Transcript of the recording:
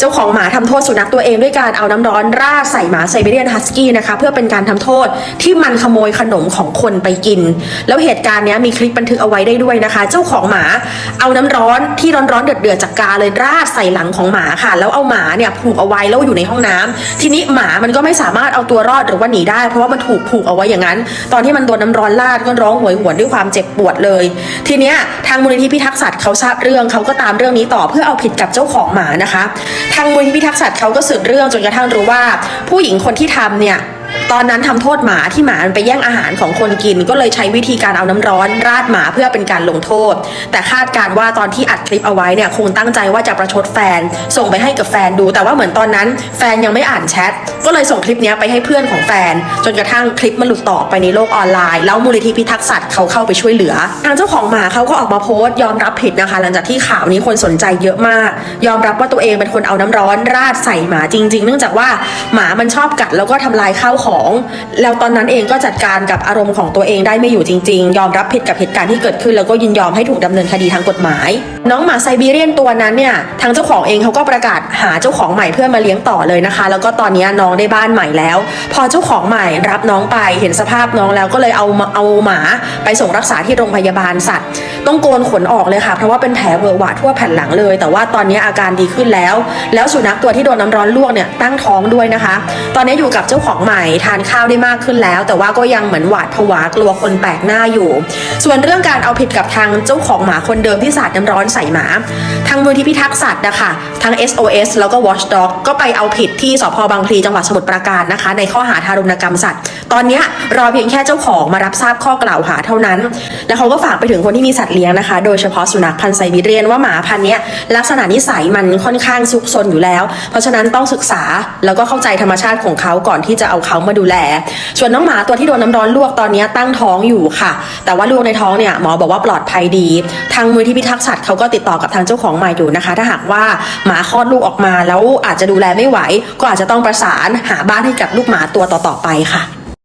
เจ้าของหมาทำโทษสุนัขตัวเองด้วยการเอาน้ำร้อนราดใส่หมาไซเบีเรียนฮัสกี้นะคะเพื่อเป็นการทำโทษที่มันขโมยขนมของคนไปกิน แล้วเหตุการณ์นี้มีคลิปบันทึกเอาไว้ได้ด้วยนะคะ เจ้าของหมาเอาน้ำร้อนที่ร้อนๆเดือดๆจากกาเลยราดใส่หลังของหมาค่ะ แล้วเอาหมาเนี่ยผูกเอาไว้แล้วอยู่ในห้องน้ำทีนี้หมามันก็ไม่สามารถเอาตัวรอดหรือว่าหนีได้เพราะว่ามันถูกผูกเอาไว้อย่างนั้น ตอนที่มันโดนน้ำร้อนราดก็ร้องโหยหวนด้วยความเจ็บปวดเลย ทีเนี้ยทางมูลนิธิพิทักษ์สัตว์เขาทราบเรื่องเขาก็ตามเรื่องนี้ต่อเพื่อเอาผิดกับเจ้าของหมานะคะทางมูลนิธิพิทักษ์สัตว์เขาก็สืบเรื่องจนกระทั่งรู้ว่า ผู้หญิงคนที่ทำเนี่ย ตอนนั้นทำโทษหมาที่หมามันไปแย่งอาหารของคนกิน ก็เลยใช้วิธีการเอาน้ำร้อน ราดหมาเพื่อเป็นการลงโทษ แต่คาดการว่าตอนที่อัดคลิปเอาไว้เนี่ยคงตั้งใจว่าจะประชดแฟน ส่งไปให้กับแฟนดู แต่ว่าเหมือนตอนนั้นแฟนยังไม่อ่านแชทก็เลยส่งคลิปนี้ไปให้เพื่อนของแฟน จนกระทั่งคลิปมันหลุดต่อไปในโลกออนไลน์ แล้วมูลนิธิพิทักษ์สัตว์เขาเข้าไปช่วยเหลือ ทางเจ้าของหมาเขาก็ออกมาโพสต์ยอมรับผิดนะคะ หลังจากที่ข่าวนี้คนสนใจเยอะมาก ยอมรับว่าตัวเองเป็นคนเอาน้ำร้อนราดใส่หมาจริง ๆ เนื่องจากว่าหมามันชอบกัดแล้วก็ทำลายข้าวของแล้วตอนนั้นเองก็จัดการกับอารมณ์ของตัวเองได้ไม่อยู่จริง ๆ ยอมรับผิดกับเหตุการณ์ที่เกิดขึ้น แล้วก็ยินยอมให้ถูกดำเนินคดีทางกฎหมาย น้องหมาไซบีเรียนตัวนั้นเนี่ยทางเจ้าของเองเขาก็ประกาศหาเจ้าของใหม่เพื่อมาเลี้ยงต่อเลยนะคะ แล้วก็ตอนนี้น้องได้บ้านใหม่แล้ว พอเจ้าของใหม่รับน้องไปเห็นสภาพน้องแล้วก็เลยเอาเอาหมาไปส่งรักษาที่โรงพยาบาลสัตว์ ต้องโกนขนออกเลยค่ะ เพราะว่าเป็นแผลเวอะหวะทั่วแผ่นหลังเลย แต่ว่าตอนนี้อาการดีขึ้นแล้ว แล้วสุนัขตัวที่โดนน้ำร้อนลวกเนี่ยตั้งท้องด้วยนะคะ ตอนนี้อยู่กับเจ้าของใหม่ทานข้าวได้มากขึ้นแล้ว แต่ว่าก็ยังเหมือนหวาดผวากลัวคนแปลกหน้าอยู่ ส่วนเรื่องการเอาผิดกับทางเจ้าของหมาคนเดิมที่สาดน้ำร้อนใส่หมา ทางมูลที่พิทักษ์สัตว์นะคะทั้ง SOS แล้วก็ Watchdog ก็ไปเอาผิดที่สพบางพลีจังหวัดสมุทรปราการนะคะ ในข้อหาทารุณกรรมสัตว์ ตอนนี้รอเพียงแค่เจ้าของมารับทราบข้อกล่าวหาเท่านั้น แล้วเขาก็ฝากไปถึงคนที่มีสัตว์เลี้ยงนะคะ โดยเฉพาะสุนัขพันธุ์ไซบีเรียนว่าหมาพันธุ์เนี้ยลักษณะนิสัยมันค่อนข้างซุกซนอยู่แล้ว เพราะฉะนั้นต้องศึกษาแล้วก็เข้าใจธรรมชาติของเขาก่อนที่จะเอาเขามาดูแล ส่วนน้องหมาตัวที่โดนน้ำร้อนลวกตอนนี้ตั้งท้องอยู่ค่ะ แต่ว่าลูกในท้องเนี่ยหมอบอกว่าปลอดภัยดี ทางมูลที่พิทักษ์สัตว์เขาก็ติดต่อกับทางเจ้าของใหม่อยู่นะคะ ถ้าหากว่าหมาคลอดลูกออกมาแล้วอาจจะดูแลไม่ไหว ก็อาจจะต้องประสานหาบ้านให้กับลูกหมาตัวต่อๆไปค่ะ